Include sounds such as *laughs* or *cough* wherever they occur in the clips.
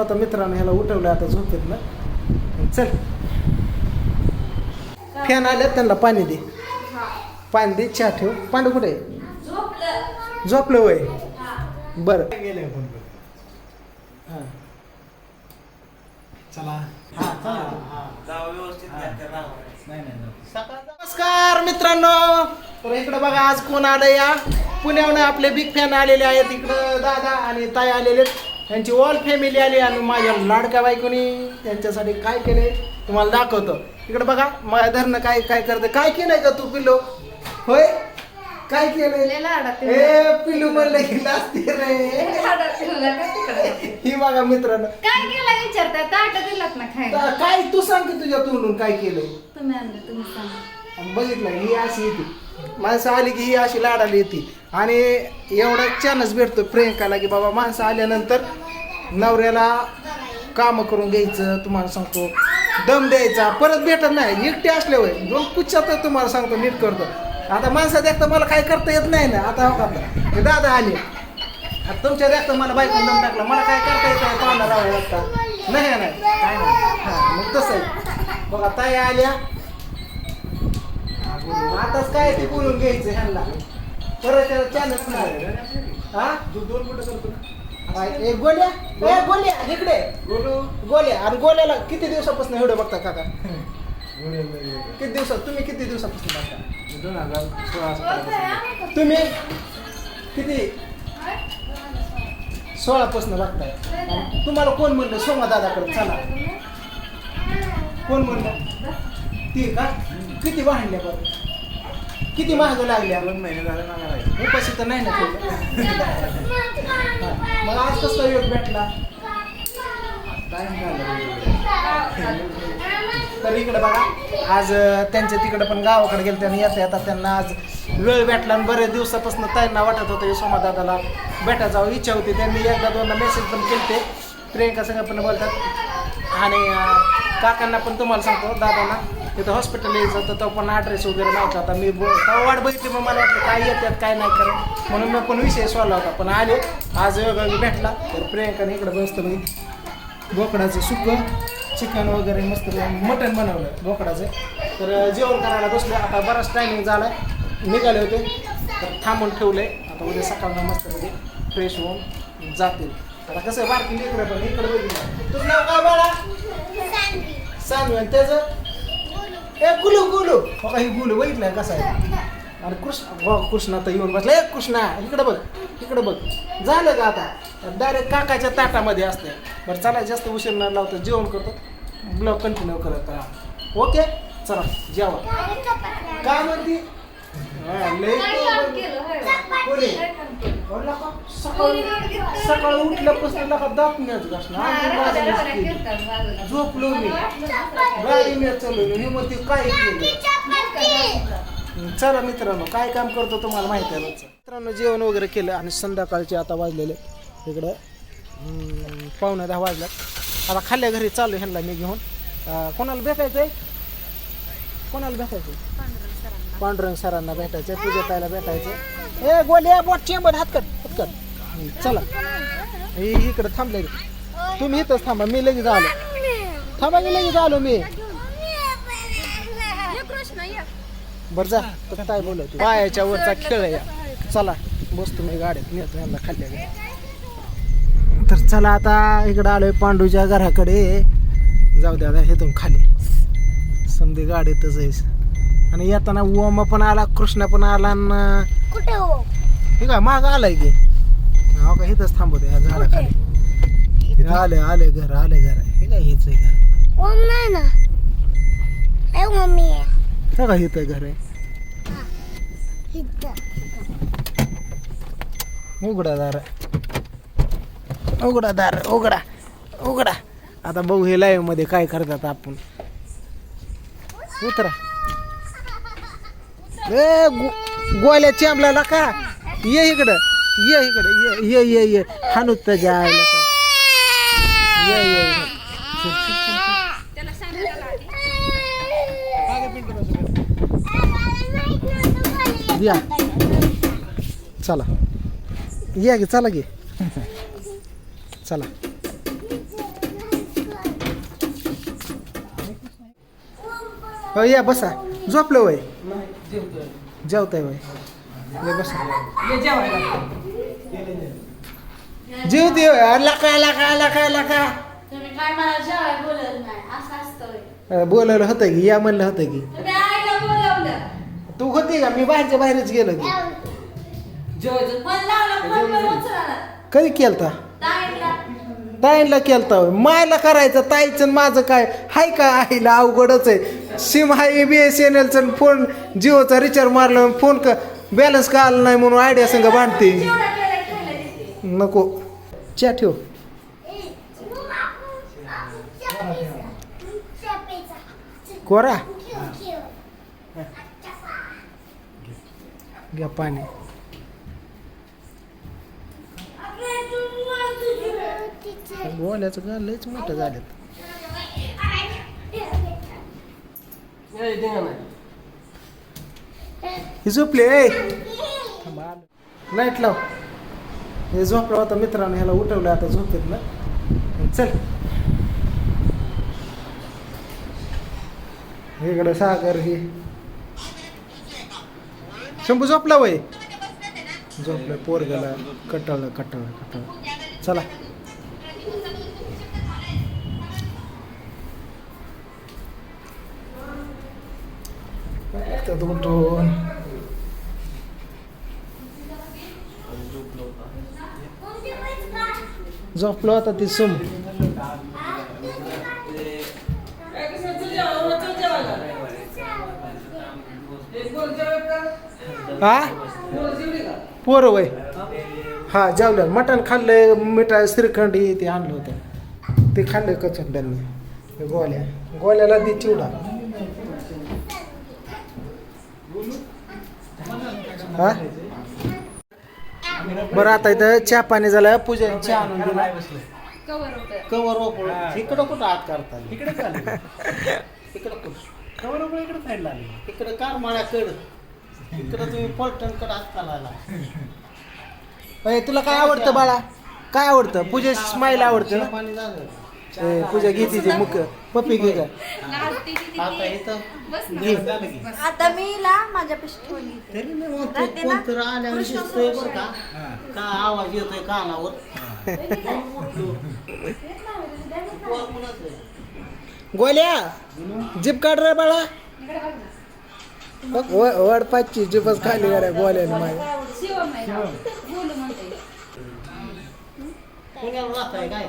आता मित्रांनो ह्याला उठवलं आता झोपेत ना चल. फॅन आल्यात त्यांना पाणी दे. पाणी दे चहा ठेव. पांडू कुठे झोपलं वय बर. चला. नमस्कार मित्रांनो. तर इकडं बघा आज कोण आलं या? पुण्याहून आपले बिग फॅन आलेले आहेत इकडं दादा आणि ताई आलेले आहेत. त्यांची ऑल फॅमिली आली आणि माझ्या लाडक्या बायकोनी त्यांच्यासाठी काय केले? तुम्हाला दाखवतो. इकडं बघा माझ्या धरणं काय काय करते? काय केलंय का तू पिल्लो? होय? काय केलंय. ए पिल्लू म्हणलं की लाजते रे? ही बघा मित्रांनो. काय केलं विचारताय ताट दिलात ना खायला. ता- काय तू सांग की तुझ्या तोंडून काय केलंय? तुम्ही आणलं तुम्ही सांगा. बघितलं ही अशी येते. माणसं आली की ही अशी लाडाली येते. आणि एवढा चान्स भेटतो प्रियंकाला की बाबा माणसं आल्यानंतर नवऱ्याला कामं करून घ्यायचं तुम्हाला सांगतो. दम द्यायचा. परत भेटत नाही. एकटे असल्यावर दोन पुच्छात तुम्हाला सांगतो नीट करतो. आता माणसं देखता मला काय करता येत नाही ना. आता हो का? हे दादा आले. आता तुमच्या देखता मला बायकून दम टाकला. मला काय करता येत नाही. पाहुणा राहायला लागता नाही नाही. काय नाही. हां मग तसं आहे. बघा ताई आल्या. आताच काय ते बोलून घ्यायचं ह्यांना? परत त्याला चालत नाही. हा? दोन मिनिटं करतो ना ए गोल्या? ए गोल्या इकडे. गोल्या. आणि गोल्याला किती दिवसापासून व्हिडिओ बघता काका? किती दिवसात? तुम्ही किती दिवसापासून बघता? दोन हजार सोळा सतरा तुम्ही किती? सोळापासून बघताय. आणि तुम्हाला कोण म्हणलं सोमा दादाकडे चला? कोण म्हणलं? ती का? किती भांडल्या बरं? किती महाग लागल्या दोन महिने झाले मला नाही उपाशी तर नाही ना ठेवलं. मग आज कसं काय योग भेटला? टाइम झाला. तर इकडे बघा आज त्यांच्या तिकडे पण गावाकडे गेले त्यांनी येता येतात त्यांना आज वेळ भेटला आणि बरेच दिवसापासून त्यांना वाटत होतं की सोमादादाला भेटा जावं. इच्छा होती. त्यांनी एकदा दोनदा मेसेज पण केलते. प्रियंका संग पण बोलतात. आणि काकांना पण तुम्हाला सांगतो दादांना तिथं हॉस्पिटल यायचं तर तो पण ॲड्रेस वगैरे नव्हता आता मी तेव्हा वाट बघितली मग मला वाटलं काय येतात काय नाही करत. म्हणून मी पण विषय सोडला होता. पण आले. आज वेळ भेटला. तर प्रियंकाने इकडे बसतं बघितलं बोकडाचं सुकं चिकन वगैरे मस्त मटण बनवलं बोकडाचं तर जेवण करायला बसलो आता बराच टायमिंग झाला निघाले होते. तर थांबून ठेवले आता उद्या सकाळला मस्तपैकी फ्रेश होऊन जातील. आता कसं आहे बारकी इकडे पण इकडे बघितलं. तुझं नाव काय बाळा? सांगू आणि त्याचं? ए गुलू गुलू. ही गुलू बघितलं कसं आहे आणि कृष्ण वा कृष्ण आता येऊन बसला. ए कृष्णा इकडे बघ इकडे बघ. झालं का आता? डायरेक्ट काकाच्या ताटामध्ये असते बरं चला जास्त उशीर न लावतो जेवण करतो. ब्लॉग कंटिन्यू करत राहा. ओके चला जेवा. काय म्हणती? हा, लय? कोणी? का, सकाळी सकाळी उठल्यापासून नका दात नाही घासणं आम्ही राहू द्या, राहू द्या, बाजूलाच केली. कीर्तन बाजूला. झोपलो मी. गाडी मी चालवली हे मग ती काय केलं चला मित्रांनो काय काम करतो तुम्हाला माहिती आहे. मित्रांनो जेवण वगैरे केलं आणि संध्याकाळचे आता वाजलेले इकडं पावणे दहा वाजल्यात आता खाल्ल्या घरी चालू ह्यांना मी घेऊन कोणाला भेटायचं आहे कोणाला भेटायचं आहे? पांडुरंग सरांना भेटायचं पूजाताईला भेटायचं. ए गोल्या बोट चेंबर हातकट हातकट चला. ही इकडं थांबले तुम्ही इथंच थांबा मी लगेच आलो. थांबा मी लगेच आलो मी. बरं जा तर काय बोलत पायाच्या वरचा खेळ आहे या. चला बसतो मी गाडीत नेतो यांना खाल्ल्या तर चला आता इकडं आलोय पांडूच्या घराकडे. जाऊ द्या आता हेतून खाली. समधी गाडीतच आहे आणि येताना ओमा पण आला कृष्णा पण आला कुठे हो? हे काय माग आलाय की. हो का इथंच थांबवतो ह्या झाडाखाली. आले आले घर आले घर. हे काय हेच आहे घर. ओम नाही ना. मम्मी. हे काय इथं घर आहे. इथं. उघडा दार. उघडा दार उघडा उघडा. आता बघू हे लाईव्हमध्ये काय करतात आपण. उतरा. ए गोल्या चेंबल्याला का ये इकडं. ये इकडं. ये ये ये हानू त्याच्या आयला का ये ये या. चला. गे चला चला. हो या बसा. झोपलं वय. जेवतोय ये बसा. जेवते. लका लका लका लका. तुम्ही काय होय. अं, बोलवलं होतं की या म्हणलं होतं की. तू होती का? मी बाहेरच्या बाहेरच गेलो की. कधी केलता? ताईला केलता होय. मायला करायचं ताईचं आणि माझं काय? हाय का आईला? अवघडच आहे. सिम हाय बी एस एन एलचं फोन जिओचा रिचार्ज मारला फोन का बॅलन्स का आला नाही म्हणून आयडिया संग बांधते नको. च्या ठेव. कोरा. घ्या पाणी. गोल्याचं गाल लयच मोठं झालं ही झोपली लाइट लाव. हे झोपला होता मित्रानं ह्याला उठवलं आता झोपेत ना. चल. इकडे सागर हे. शंभू झोपला वय? झोपलं पोरगाला कटाळलं कटाळलं कटाळलं. चला. त्यात उठून झोपलो होता ती सुम हा पोरं वय हा जेवलं मटण खाल्लं मिठा श्रीखंड हे ते आणलं होतं. ते खाल्लं कचंड्यांनी. गोल्या. गोल्याला दे चिवडा. हा? बरं आता इथं चहा पाणी झालं. पूजा चहा आणून दिला. कवर ओपळ. इकडं कुठं आत करता इकडे चालू इकडं कवर वगैरे इकडे साईडला आली. इकडं कारमाळ्याकड. इकडं तुम्ही पलटणकडं आत करायला अय, तुला काय आवडतं बाळा? काय आवडतं? पूजा स्माईल आवडतं ना? पाणी झालं ए, पूजा घेते ते मुख. पप्पी घे का नाचते किती आता इथं बस ना घे झालं की आता मी ला तरी राहते ना? कोणतं आल्यावर कृष्ण दिसतंय बरं का. का आवाज येतोय कानावर? पोर कुणाचं आहे? गोल्या जीप काढ रे बाळा. बघ, व- वडपाची जीपच खाली गाड्या गोल्याने माझ्या शिवम आहे. पुण्याला राहताय काय?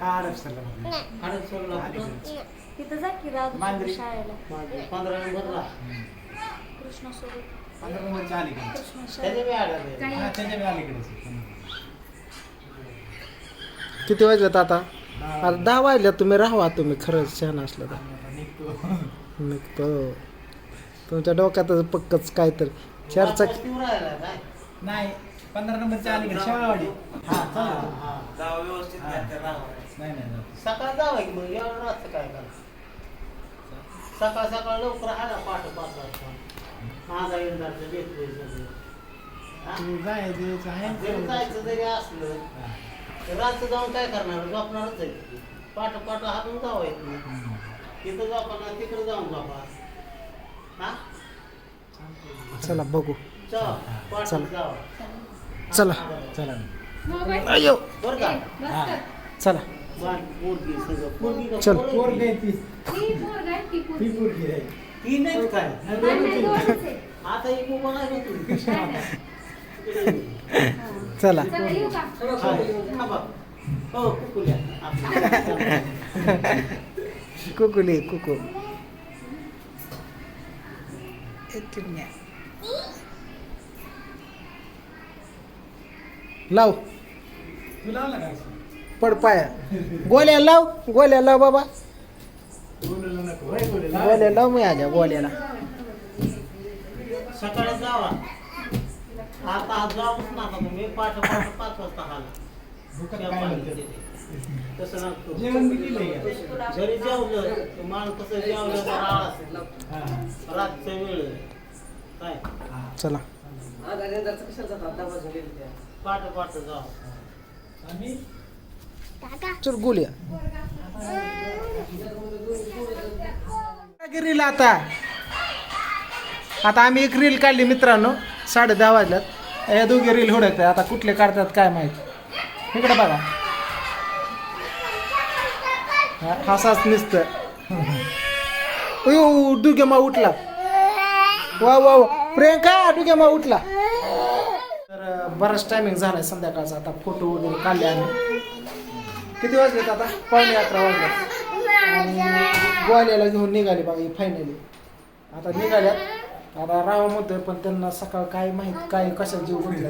हडपसरला म्हणलं. हडपसरला कुठं? तिथं जा की राहत मांजरी. शाळेला. मागे पंधरा नंबरला कृष्णासोबत. पंधरा नंबरच्या अलीकडे. त्याच्या बी आड्या बी. काही हा, त्याच्या बी अलीकडेच आहे. किती वाजल्यात आता? आता दहा वाजल्यात तुम्ही राहा तुम्ही खरंच छान असलं तर. आता निघतो. निघतो. तुमच्या डोक्यातच पक्कच काय तर चर्चा नाही पंधरा नंबरच्या अलीकडे शेवाळवाडी हा चालेल जावं व्यवस्थित राहा. नाही नाही जाऊ. सकाळ जावं की मग? एवढं राहतं काय करायचं? सकाळ सकाळ लवकर आला पाठ पाच वाजता. माझा इंदाचं भेटतोय सगळं. हा? ते जायचं आहे जरी जायचं जरी असलं हा. तर रातचं जाऊन काय करणार? झोपणारच आहे. पाठ पाठ हातून जावं येत नाही. हम्म. तिथं झोपणार तिकडे जाऊन झोपा हा? चला बघू. जावा पाठ चला. जावा. चला. चला. अयो. हा. चला. चल. *laughs* चला. चला, येऊ का? हा. कुकुली कुकू *laughs* *laughs* ए, चिमण्या. लाव. पड पाया. गोल्या लाव गोल्या लाव बाबा. गोल्या लाव मी आजा गोल्याला. सकाळी जावा. आता आज जाऊच नका तुम्ही. पाठ पाठ पाच वाजता तसं जेवलं माणूस कसं जेवलं तर आळस रातचा वेळ. काय? चला. चल गोल्या रील आता. आता आम्ही एक रील काढली मित्रांनो साडे दहा वाजल्यात. या दोघे रील हुडकते आता कुठले काढतात काय माहीत. इकडे बघा. हा, असाच नुसतं. अयो दुग्यामा उठला. वा वा वा. प्रियंका दुग्यामा उठला. तर बराच टायमिंग झाला आहे संध्याकाळचा. आता फोटो वगैरे काढले आम्ही. किती वाजलेत आता? पावणे अकरा वाजले. आणि घेऊन निघाले बघा फायनली आता निघाल्यात. आता रावा म्हणतोय पण त्यांना सकाळ काय माहीत काय कशा जीव गुंतला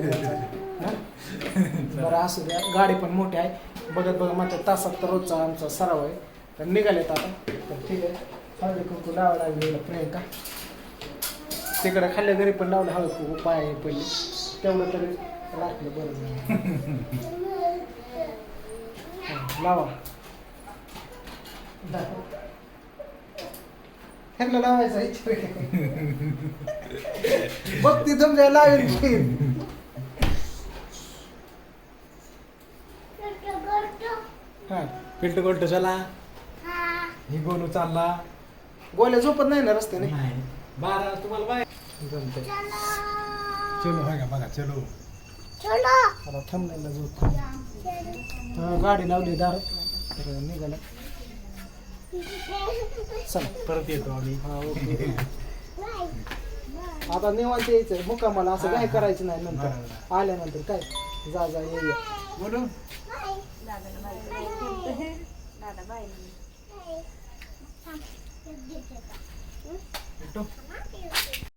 बरं असू द्या. गाडी पण मोठी आहे. बघत बघत माझ्या तासात तर रोजचा आमचा सराव आहे. तर निघालेत आता. तर ठीक आहे. हळदी कुंकू लावा लागलेलं प्रियंका. तिकडं खाल्ल्या घरी पण लावलं हळद कुंकू पाय आहे पहिले तेवढं तरी राखलं बरं झालं. लावा ह्यांना लावायचा इच्छा आहे. बघ ती तुमच्या लावेल की. हा पिल्ट गोल्ट चला ही गोलू चालला गोल्या झोपत नाही ना रस्त्याने नाही बारा तुम्हाला बाय जमतंय. चलो हाय का बघा चलो. चलो. आता थांबलेला झोप हा, गाडी लावली दार. तर निघाला. चला परत येतो आम्ही. हा ओके. आता निवांत यायचं मुक्कामाला असं काय करायचं नाही नंतर. आल्यानंतर काय? जा जा ये ये. बोलू? दादा